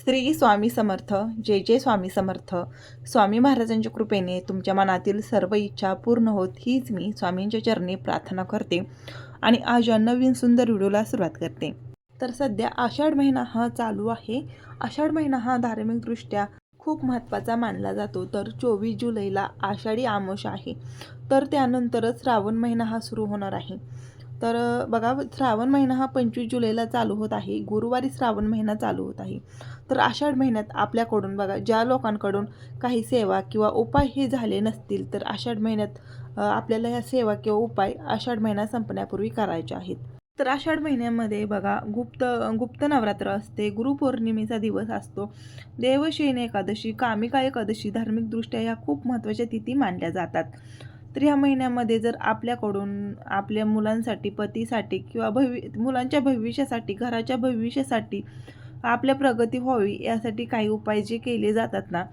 श्री स्वामी समर्थ जय जय स्वामी समर्थ. स्वामी महाराजांच्या कृपेने तुमच्या मनातील सर्व इच्छा पूर्ण होत हीच मी स्वामींच्या चरणी प्रार्थना करते आणि आज या नवीन सुंदर व्हिडिओला सुरुवात करते. तर सध्या आषाढ महिना हा चालू आहे. आषाढ महिना हा धार्मिकदृष्ट्या खूप महत्त्वाचा मानला जातो. तर चोवीस जुलैला आषाढी आमोश आहे. तर त्यानंतरच श्रावण महिना हा सुरू होणार आहे. तर बघा श्रावण महिना हा पंचवीस जुलैला चालू होत आहे. गुरुवारी श्रावण महिना चालू होत आहे. तर आषाढ महिन्यात आपल्याकडून बघा ज्या लोकांकडून काही सेवा किंवा उपाय हे झाले नसतील तर आषाढ महिन्यात आपल्याला ह्या सेवा किंवा उपाय आषाढ महिना संपण्यापूर्वी करायच्या आहेत. तर आषाढ महिन्यामध्ये बघा गुप्त गुप्त नवरात्र असते गुरुपौर्णिमेचा दिवस असतो. देवशयन एकादशी कामिका एकादशी धार्मिकदृष्ट्या ह्या खूप महत्त्वाच्या तिथी मानल्या जातात. तर ह्या महिन्यामध्ये जर आपल्याकडून आपल्या मुलांसाठी पतीसाठी किंवा भवि मुलांच्या भविष्यासाठी घराच्या भविष्यासाठी आपल्या प्रगती व्हावी यासाठी काही उपाय जे केले जातात ना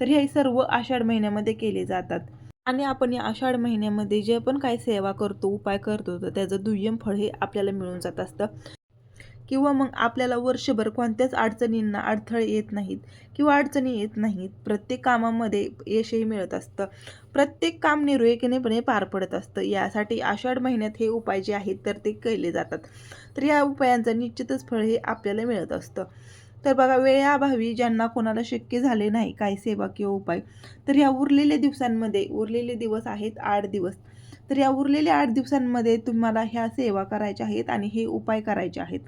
तर हे सर्व आषाढ महिन्यामध्ये केले जातात. आणि आपण या आषाढ महिन्यामध्ये जे पण काही सेवा करतो उपाय करतो तर त्याचं दुय्यम फळ हे आपल्याला मिळून जात असतं. किंवा मग आपल्याला वर्षभर कोणत्याच अडचणींना अडथळे येत नाहीत किंवा अडचणी येत नाहीत. प्रत्येक कामामध्ये यशही मिळत असतं. प्रत्येक काम निर्विघ्नपणे पार पडत असतं. यासाठी आषाढ महिन्यात हे उपाय जे आहेत तर ते केले जातात. तर या उपायांचं निश्चितच फळ हे आपल्याला मिळत असतं. तर बघा वेळेअभावी ज्यांना कोणाला शक्य झाले नाही काही सेवा किंवा उपाय तर ह्या उरलेल्या दिवसांमध्ये उरलेले दिवस आहेत आठ दिवस. तर या उरलेल्या आठ दिवसांमध्ये तुम्हाला ह्या सेवा करायच्या आहेत आणि हे उपाय करायचे आहेत.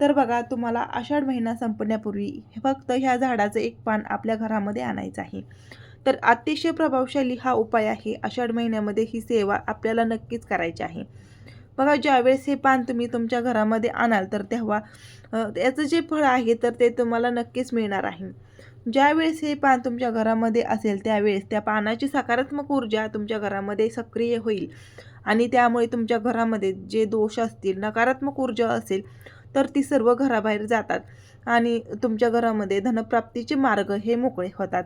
तर बघा तुम्हाला आषाढ महिना संपण्यापूर्वी फक्त ह्या झाडाचं एक पान आपल्या घरामध्ये आणायचं आहे. तर अतिशय प्रभावशाली हा उपाय आहे. आषाढ महिन्यामध्ये ही सेवा आपल्याला नक्कीच करायची आहे. बघा ज्यावेळेस हे पान तुम्ही तुमच्या घरामध्ये आणाल तर तेव्हा याचं जे फळ आहे तर ते तुम्हाला नक्कीच मिळणार आहे. ज्यावेळेस हे पान तुमच्या घरामध्ये असेल त्यावेळेस त्या पानाची सकारात्मक ऊर्जा तुमच्या घरामध्ये सक्रिय होईल. आणि त्यामुळे तुमच्या घरामध्ये जे दोष असतील नकारात्मक ऊर्जा असेल तर ती सर्व घराबाहेर जातात. आणि तुमच्या घरामध्ये धनप्राप्तीचे मार्ग हे मोकळे होतात.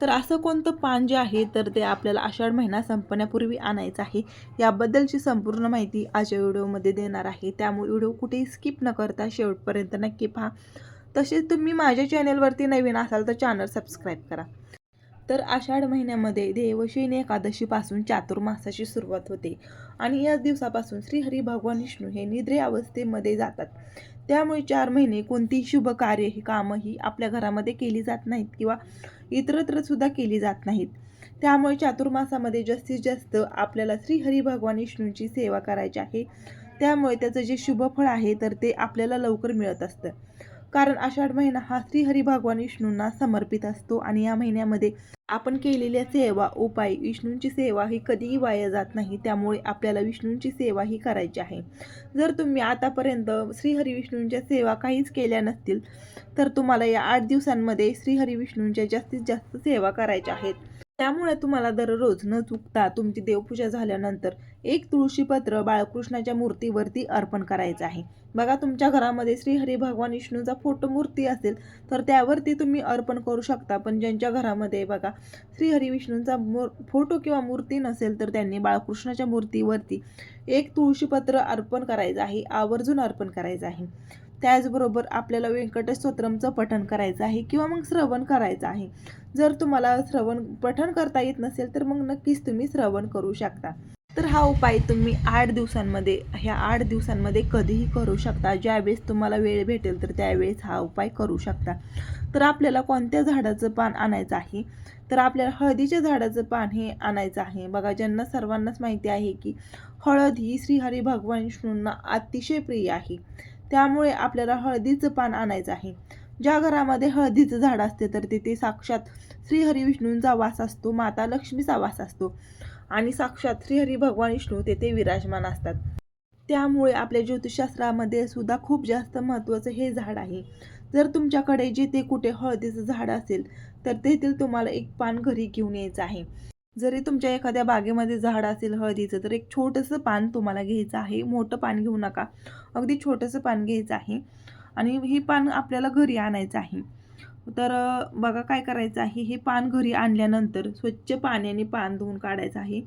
तर असं कोणतं पान जे आहे तर ते आपल्याला आषाढ महिना संपण्यापूर्वी आणायचं आहे. याबद्दलची संपूर्ण माहिती आजच्या व्हिडिओमध्ये देणार आहे. त्यामुळे व्हिडिओ कुठेही स्किप न करता शेवटपर्यंत नक्की पहा. तसेच तुम्ही माझ्या चॅनेलवरती नवीन असाल तर चॅनल सबस्क्राईब करा. तर आषाढ महिन्यामध्ये देवशयनी एकादशीपासून चातुर्मासाची सुरुवात होते आणि याच दिवसापासून श्रीहरी भगवान विष्णू हे निद्रे अवस्थेमध्ये जातात. त्यामुळे चार महिने कोणतीही शुभ कार्य ही कामं ही आपल्या घरामध्ये केली जात नाहीत किंवा इतरत्रसुद्धा केली जात नाहीत. त्यामुळे चातुर्मासामध्ये जास्तीत जास्त आपल्याला श्रीहरी भगवान विष्णूंची सेवा करायची आहे. त्यामुळे त्याचं जे शुभफळ आहे तर ते आपल्याला लवकर मिळत असतं. कारण आषाढ महिना हा श्रीहरी भगवान विष्णूंना समर्पित असतो आणि या महिन्यामध्ये आपण केलेल्या सेवा उपाय विष्णूंची सेवा ही कधीही वाया जात नाही. त्यामुळे आपल्याला विष्णूंची सेवा ही करायची आहे. जर तुम्ही आतापर्यंत श्रीहरिविष्णूंच्या सेवा काहीच केल्या नसतील तर तुम्हाला या आठ दिवसांमध्ये श्रीहरिविष्णूंच्या जास्तीत जास्त सेवा करायच्या आहेत. त्यामुळे तुम्हाला दररोज न चुकता तुमची देवपूजा झाल्यानंतर एक तुळशीपत्र बाळकृष्णाच्या मूर्तीवरती अर्पण करायचं आहे. बघा तुमच्या घरामध्ये श्रीहरी भगवान विष्णूचा फोटो मूर्ती असेल तर त्यावरती तुम्ही अर्पण करू शकता. पण ज्यांच्या घरामध्ये बघा श्री हरिविष्णूंचा मूर फोटो किंवा मूर्ती नसेल तर त्यांनी बाळकृष्णाच्या मूर्तीवरती एक तुळशीपत्र अर्पण करायचं आहे आवर्जून अर्पण करायचं आहे. त्याचबरोबर आपल्याला व्यंकटेश स्तोत्रमचं पठण करायचं आहे किंवा मग श्रवण करायचं आहे. जर तुम्हाला श्रवण पठण करता येत नसेल तर मग नक्कीच तुम्ही श्रवण करू शकता. तर हा उपाय तुम्ही आठ दिवसांमध्ये ह्या आठ दिवसांमध्ये कधीही करू शकता. ज्यावेळेस तुम्हाला वेळ भेटेल तर त्यावेळेस हा उपाय करू शकता. तर आपल्याला कोणत्या झाडाचं पान आणायचं आहे? तर आपल्याला हळदीच्या झाडाचं पान हे आणायचं आहे. बघा ज्यांना सर्वांनाच माहिती आहे की हळद ही श्रीहरी भगवान विष्णूंना अतिशय प्रिय आहे. त्यामुळे आपल्याला हळदीचं पान आणायचं आहे. ज्या घरामध्ये हळदीचं झाड असते तर तिथे साक्षात श्रीहरी विष्णूंचा वास असतो माता लक्ष्मीचा वास असतो आणि साक्षात श्रीहरी भगवान विष्णू तेथे विराजमान असतात. त्यामुळे आपल्या ज्योतिषशास्त्रामध्ये सुद्धा खूप जास्त महत्त्वाचं हे झाड आहे. जर तुमच्याकडे जिथे कुठे हळदीचं झाड असेल तर तेथील तुम्हाला एक पान घरी घेऊन यायचं आहे. जरी तुमच्या एखाद्या बागेमध्ये झाड असेल हळदीचं तर एक छोटंसं पान तुम्हाला घ्यायचं आहे. मोठं पान घेऊ नका. अगदी छोटंसं पान घ्यायचं आहे. आणि हे पान आपल्याला घरी आणायचं आहे. तर बघा काय करायचं आहे. हे पान घरी आणल्यानंतर स्वच्छ पाण्याने पान धुवून काढायचं आहे.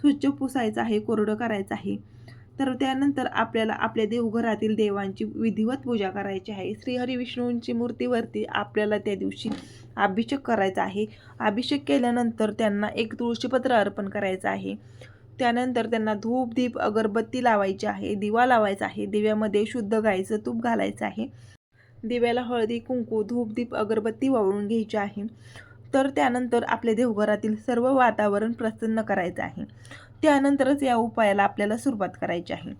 स्वच्छ पुसायचं आहे. कोरडं करायचं आहे. तर त्यानंतर आपल्याला आपल्या देवघरातील देवांची विधिवत पूजा करायची आहे. श्रीहरी विष्णूंची मूर्तीवरती आपल्याला त्या दिवशी अभिषेक करायचा आहे. अभिषेक केल्यानंतर त्यांना एक तुळशीपत्र अर्पण करायचं आहे. त्यानंतर त्यांना धूप दीप अगरबत्ती लावायची आहे. दिवा लावायचा आहे. दिव्यामध्ये शुद्ध गायचं तूप घालायचं आहे. दिव्याला हळदी कुंकू धूप दीप अगरबत्ती वाळून घ्यायची आहे. तर त्यानंतर आपल्या देवघरातील सर्व वातावरण प्रसन्न करायचं आहे. त्यानंतरच या उपायाला आपल्याला सुरुवात करायची आहे.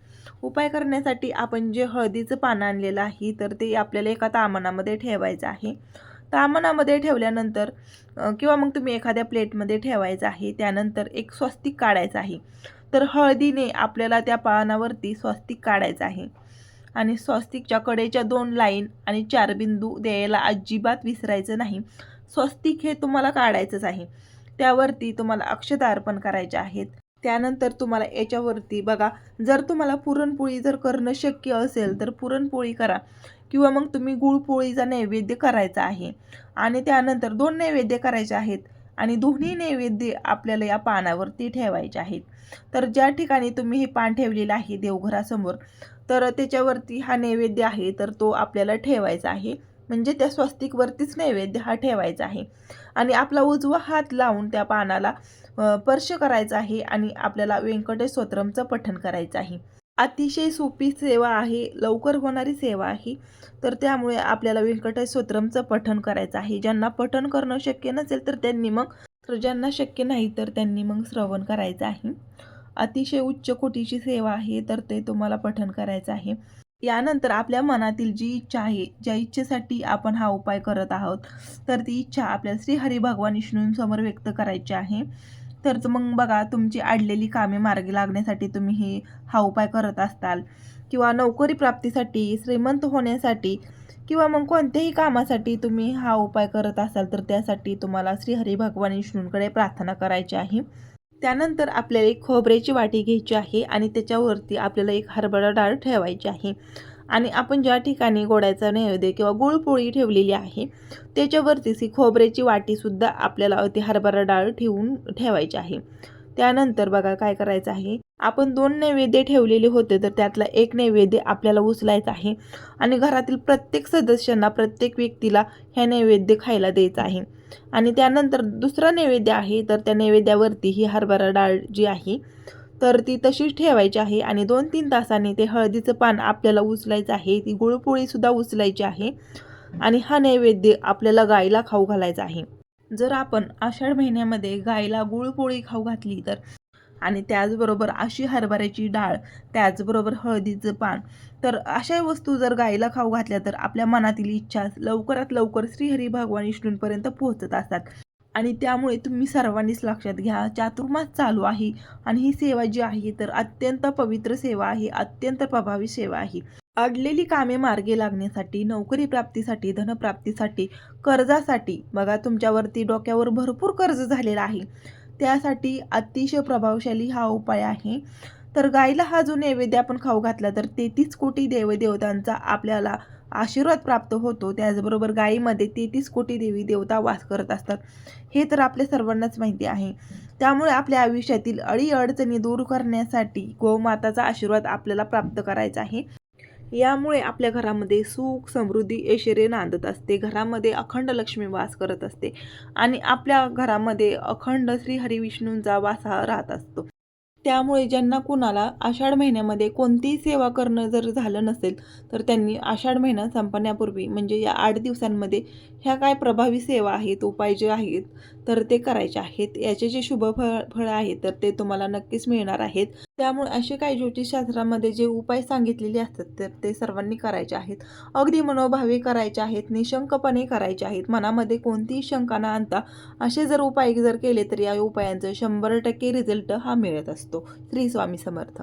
उपाय करण्यासाठी आपण जे हळदीचं पानं आणलेलं आहे तर ते आपल्याला एका तामणामध्ये ठेवायचं आहे. तामणामध्ये ठेवल्यानंतर किंवा मग तुम्ही एखाद्या प्लेटमध्ये ठेवायचं आहे त्यानंतर एक स्वस्तिक काढायचं आहे. तर हळदीने आपल्याला त्या पानावरती स्वस्तिक काढायचं आहे. आणि स्वस्तिकच्या कडेच्या दोन लाईन आणि चार बिंदू द्यायला अजिबात विसरायचं नाही. स्वस्तिक हे तुम्हाला काढायचंच आहे. त्यावरती तुम्हाला अक्षता अर्पण करायच्या आहेत. त्यानंतर तुम्हाला याच्यावरती बघा जर तुम्हाला पुरणपोळी जर करणं शक्य असेल तर पुरणपोळी करा. किंवा मग तुम्ही गुळपोळीचा नैवेद्य करायचा आहे. आणि त्यानंतर दोन नैवेद्य करायचे आहेत आणि दोन्ही नैवेद्य आपल्याला या पानावरती ठेवायचे आहेत. तर ज्या ठिकाणी तुम्ही हे पान ठेवलेलं आहे देवघरासमोर तर त्याच्यावरती हा नैवेद्य आहे तर तो आपल्याला ठेवायचा आहे. म्हणजे त्या स्वस्तिकवरतीच नैवेद्य हा ठेवायचा आहे. आणि आपला उजवा हात लावून त्या पानाला स्पर्श करायचा आहे आणि आपल्याला व्यंकटेश स्तोत्रमचं पठण करायचं आहे. अतिशय सोपी सेवा आहे लवकर होणारी सेवा आहे. तर त्यामुळे आपल्याला व्यंकटेश स्तोत्रमचं पठण करायचं आहे. ज्यांना पठण करणं शक्य नसेल तर त्यांनी मग तर ज्यांना शक्य नाही तर त्यांनी मग श्रवण करायचं आहे. अतिशय उच्च कोटीची सेवा आहे तर ते तुम्हाला पठण करायचं आहे. यानंतर आपल्या मनातील जी इच्छा आहे ज्या इच्छेसाठी आपण हा उपाय करत आहोत तर ती इच्छा आपल्याला श्री हरी भगवान विष्णूंसमोर व्यक्त करायची आहे. तर मग बघा तुमची अडलेली कामे मार्गी लागण्यासाठी तुम्ही हे हा उपाय करत असताल. किंवा नोकरी प्राप्तीसाठी श्रीमंत होण्यासाठी किंवा मग कोणत्याही कामासाठी तुम्ही हा उपाय करत असाल तर त्यासाठी तुम्हाला श्री हरी भगवान विष्णूंकडे प्रार्थना करायची आहे. त्यानंतर आपल्याला एक खोबऱ्याची वाटी घ्यायची आहे आणि त्याच्यावरती आपल्याला एक हरभरा डाळ ठेवायची आहे. आणि आपण ज्या ठिकाणी गोड्याचा नैवेद्य किंवा गुळपोळी ठेवलेली आहे त्याच्यावरतीच ही खोबऱ्याची वाटीसुद्धा आपल्याला ती हरभरा डाळ ठेवून ठेवायची आहे. त्यानंतर बघा काय करायचं आहे आपण दोन नैवेद्य ठेवलेले होते तर त्यातला एक नैवेद्य आपल्याला उचलायचं आहे आणि घरातील प्रत्येक सदस्यांना प्रत्येक व्यक्तीला ह्या नैवेद्य खायला द्यायचं आहे. आणि त्यानंतर दुसरा नैवेद्य आहे तर त्या नैवेद्यावरती ही हरभरा डाळ जी आहे तर ती तशीच ठेवायची आहे आणि दोन तीन तासांनी ते हळदीचं पान आपल्याला उचलायचं आहे. ती गुळपोळीसुद्धा उचलायची आहे आणि हा नैवेद्य आपल्याला गाईला खाऊ घालायचा आहे. जर आपण आषाढ महिन्यामध्ये गाईला गुळपोळी खाऊ घातली तर आणि त्याचबरोबर अशी हरभऱ्याची डाळ त्याचबरोबर हळदीचं पान तर अशा वस्तू जर गाईला खाऊ घातल्या तर आपल्या मनातील इच्छा लवकरात लवकर श्रीहरी भगवान विष्णूंपर्यंत पोहोचत असतात. आणि त्यामुळे तुम्ही सर्वांनीच लक्षात घ्या चातुर्मास चालू आहे आणि ही सेवा जी आहे तर अत्यंत पवित्र सेवा आहे अत्यंत प्रभावी सेवा आहे. अडलेली कामे मार्गे लागण्यासाठी नोकरी प्राप्तीसाठी धनप्राप्तीसाठी कर्जासाठी बघा तुमच्यावरती डोक्यावर भरपूर कर्ज झालेला आहे. त्यासाठी अतिशय प्रभावशाली हा उपाय आहे. तर गायला हा जो नैवेद्य आपण खाऊ घातला तर तेहतीस कोटी देवदेवतांचा आपल्याला आशीर्वाद प्राप्त होतो. त्याचबरोबर गायीमध्ये तेहतीस कोटी देवी देवता वास करत असतात. हे तर आपल्या सर्वांनाच माहिती आहे. त्यामुळे आपल्या आयुष्यातील अडीअडचणी दूर करण्यासाठी गोमाताचा आशीर्वाद आपल्याला प्राप्त करायचा आहे. यामुळे आपल्या घरामध्ये सुख समृद्धी ऐश्वर्य नांदत असते. घरामध्ये अखंड लक्ष्मी वास करत असते. आणि आपल्या घरामध्ये अखंड श्री हरिविष्णूंचा वास हा राहत असतो. त्यामुळे ज्यांना कुणाला आषाढ महिन्यामध्ये कोणतीही सेवा करणं जर झालं नसेल तर त्यांनी आषाढ महिना संपण्यापूर्वी म्हणजे या आठ दिवसांमध्ये ह्या काय प्रभावी सेवा आहेत उपाय जे आहेत तर ते करायचे आहेत. याचे जे शुभ फळ फळं आहेत तर ते तुम्हाला नक्कीच मिळणार आहेत. त्यामुळे असे काही ज्योतिषशास्त्रामध्ये जे उपाय सांगितलेले असतात तर ते सर्वांनी करायचे आहेत. अगदी मनोभावे करायचे आहेत निशंकपणे करायचे आहेत. मनामध्ये कोणतीही शंका न आणता असे जर उपाय जर केले तर या उपायांचं शंभर टक्के रिझल्ट हा मिळत असतो. श्री स्वामी समर्थ.